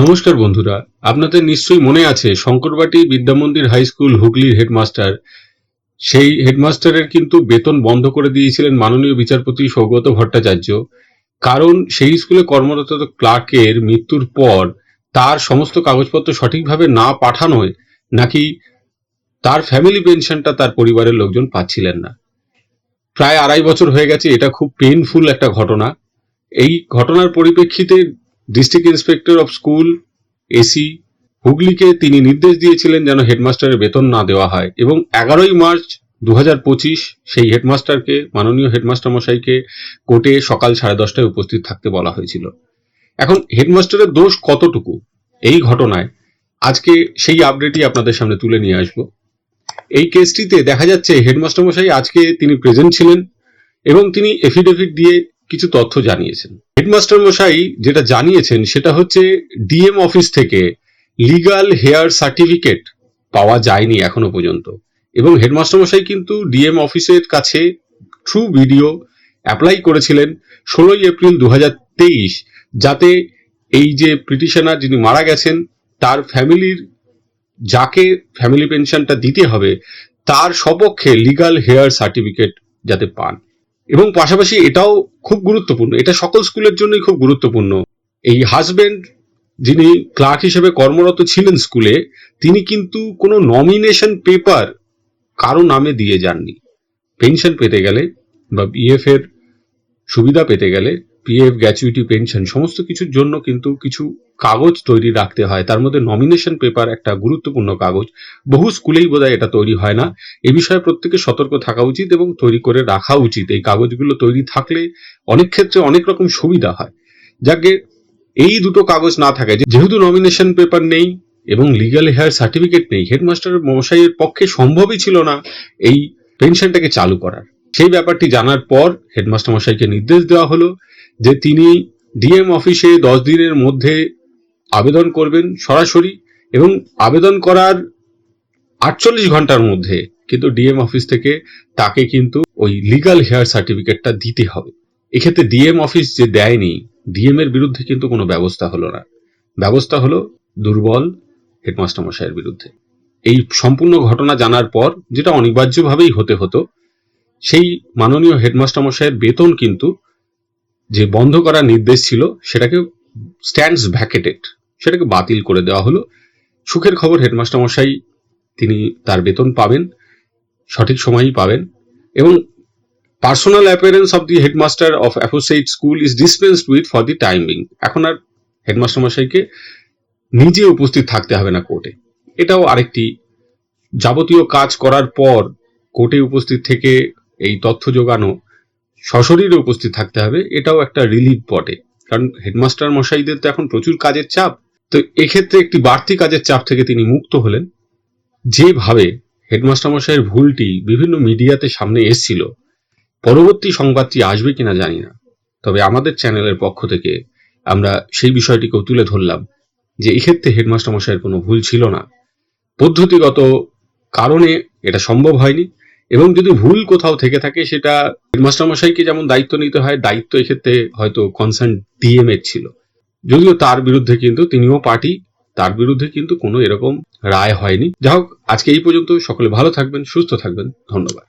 নমস্কার বন্ধুরা, আপনাদের নিশ্চয়ই মনে আছে শঙ্করবাটি বিদ্যামন্দির হাই স্কুল হুগলির হেডমাস্টার। সেই হেডমাস্টারের কিন্তু বেতন বন্ধ করে দিয়েছিলেন মাননীয় বিচারপতি সৌগত ভট্টাচার্য। কারণ সেই স্কুলে কর্মরত ক্লার্কের মৃত্যুর পর তার সমস্ত কাগজপত্র সঠিকভাবে না পাঠানোয় নাকি তার ফ্যামিলি পেনশনটা তার পরিবারের লোকজন পাচ্ছিলেন না। প্রায় আড়াই বছর হয়ে গেছে, এটা খুব পেইনফুল একটা ঘটনা। এই ঘটনার পরিপ্রেক্ষিতে district inspector of school AC হুগলিকে তিনি নির্দেশ দিয়েছিলেন যেন হেডমাস্টারের বেতন না দেওয়া হয় এবং এগারোই মার্চ দু হাজার পঁচিশ সেই হেডমাস্টারকে, মাননীয় হেডমাস্টার মশাইকে কোর্টে সকাল সাড়ে দশটায় উপস্থিত থাকতে বলা হয়েছিল। এখন হেডমাস্টারের দোষ কতটুকু এই ঘটনায়? আজকে সেই আপডেটই আপনাদের সামনে তুলে নিয়ে আসব। এই কেসটিতে দেখা যাচ্ছে হেডমাস্টার মশাই আজকে তিনি প্রেজেন্ট ছিলেন এবং তিনি এফিডেভিট দিয়ে কিছু তথ্য জানিয়েছেন। হেডমাস্টার মশাই যেটা জানিয়েছেন সেটা হচ্ছে ডিএম অফিস থেকে লিগাল হেয়ার সার্টিফিকেট পাওয়া যায়নি এখনও পর্যন্ত। এবং হেডমাস্টার মশাই কিন্তু ডিএম অফিসের কাছে থ্রু ভিডিও অ্যাপ্লাই করেছিলেন ষোলোই এপ্রিল দু হাজার তেইশ, যাতে এই যে পিটিশনার যিনি মারা গেছেন, তার ফ্যামিলির যাকে ফ্যামিলি পেনশনটা দিতে হবে, তার সপক্ষে লিগাল হেয়ার সার্টিফিকেট যাতে পান। এবং পাশাপাশি এটাও খুব গুরুত্বপূর্ণ, এটা সকল স্কুলের জন্যই খুব গুরুত্বপূর্ণ। এই হাজব্যান্ড যিনি ক্লার্ক হিসেবে কর্মরত ছিলেন স্কুলে, তিনি কিন্তু কোনো নমিনেশন পেপার কারও নামে দিয়ে যাননি। পেনশন পেতে গেলে বা বিএফ এর সুবিধা পেতে গেলে পিএফ গ্র্যাচুইটি পেনশন সমস্ত কিছুর জন্য কিন্তু কিছু কাগজ তৈরি রাখতে হয়। তার মধ্যে নমিনেশন পেপার একটা গুরুত্বপূর্ণ কাগজ। বহু স্কুলেই বোধহয় এটা তৈরি হয় না। এ বিষয়ে প্রত্যেকে সতর্ক থাকা উচিত এবং তৈরি করে রাখা উচিত। এই কাগজগুলো তৈরি থাকলে অনেক ক্ষেত্রে অনেক রকম সুবিধা হয়। যাকে এই দুটো কাগজ না থাকে যেহেতু নমিনেশন পেপার নেই এবং লিগাল হেয়ার সার্টিফিকেট নেই হেডমাস্টার মশাইয়ের পক্ষে সম্ভবই ছিল না এই পেনশনটাকে চালু করার। সেই ব্যাপারটি জানার পর হেডমাস্টার মশাইকে নির্দেশ দেওয়া হলো। যে তিনি ডিএম অফিসে দশ দিনের মধ্যে আবেদন করবেন সরাসরি এবং আবেদন করার আটচল্লিশ ঘণ্টার মধ্যে কিন্তু ডিএম অফিস থেকে তাকে কিন্তু ওই লিগাল হেয়ার সার্টিফিকেটটা দিতে হবে। এক্ষেত্রে ডিএম অফিস যে দেয়নি ডিএম এর বিরুদ্ধে কিন্তু কোনো ব্যবস্থা হলো না। ব্যবস্থা হলো দুর্বল হেডমাস্টার মশাইয়ের বিরুদ্ধে। এই সম্পূর্ণ ঘটনা জানার পর, যেটা অনিবার্যভাবেই হতে হতো, সেই মাননীয় হেডমাস্টার মশাইয়ের বেতন কিন্তু যে বন্ধ করার নির্দেশ ছিল, সেটাকে স্ট্যান্ডস ভ্যাকেটেড সেটাকে বাতিল করে দেওয়া হলো। সুখের খবর, হেডমাস্টার মশাই, তিনি তার বেতন পাবেন, সঠিক সময়ই পাবেন এবং personal appearance of the headmaster of associate school is dispensed with for the timing এখন আর হেডমাস্টার মশাইকে নিজে উপস্থিত থাকতে হবে না কোর্টে এটাও আরেকটি যাবতীয় কাজ করার পর কোর্টে উপস্থিত থেকে এই তথ্য জোগানো সশরীরে উপস্থিত থাকতে হবে, এটাও একটা রিলিফ বটে। কারণ হেডমাস্টার মশাইদের তো এখন প্রচুর কাজের চাপ। তো এক্ষেত্রে একটি বাড়তি কাজের চাপ থেকে তিনি মুক্ত হলেন। যেভাবে হেডমাস্টার মশাইয়ের ভুলটি বিভিন্ন মিডিয়াতে সামনে এসছিল, পরবর্তী সংবাদটি আসবে কিনা জানি না। তবে আমাদের চ্যানেলের পক্ষ থেকে আমরা সেই বিষয়টিকেও তুলে ধরলাম যে এক্ষেত্রে হেডমাস্টার মশাইয়ের কোনো ভুল ছিল না। পদ্ধতিগত কারণে এটা সম্ভব হয়নি। এবং যদি ভুল কোথাও থেকে থাকে, সেটা হেডমাস্টার মশাইকে যেমন দায়িত্ব নিতে হয়, দায়িত্ব এক্ষেত্রে হয়তো কনসার্ন ডিএম এর ছিল। যদিও তার বিরুদ্ধে কিন্তু তিনিও পার্টি, তার বিরুদ্ধে কিন্তু কোনো এরকম রায় হয়নি। যাই হোক, আজকে এই পর্যন্ত সকলে ভালো থাকবেন, সুস্থ থাকবেন। ধন্যবাদ।